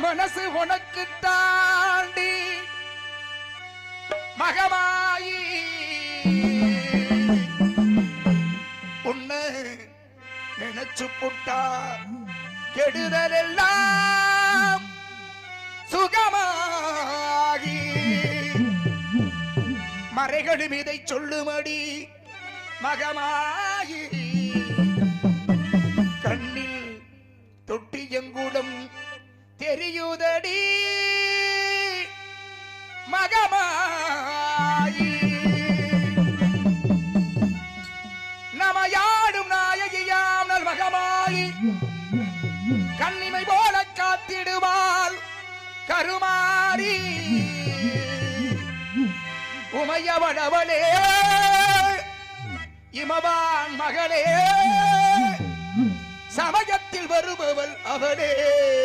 மனசு உனக்கு தாண்டி மகமாயி. உன்னை நினைச்சு புட்டா கெடுதல் எல்லாம் சுகமாகி. மறைகளும் இதை சொல்லுமடி மகமாயி. கண்ணில் தொட்டி எங்கு தெரியுதடி. மகமாயி. நமையாடும் நாயகியாம் நல் மகமாயி. கண்ணிமை போல காத்திடுவாள் கருமாறி. உமையவனவளே இமவான் மகளே சமயத்தில் வருபவள் அவளே.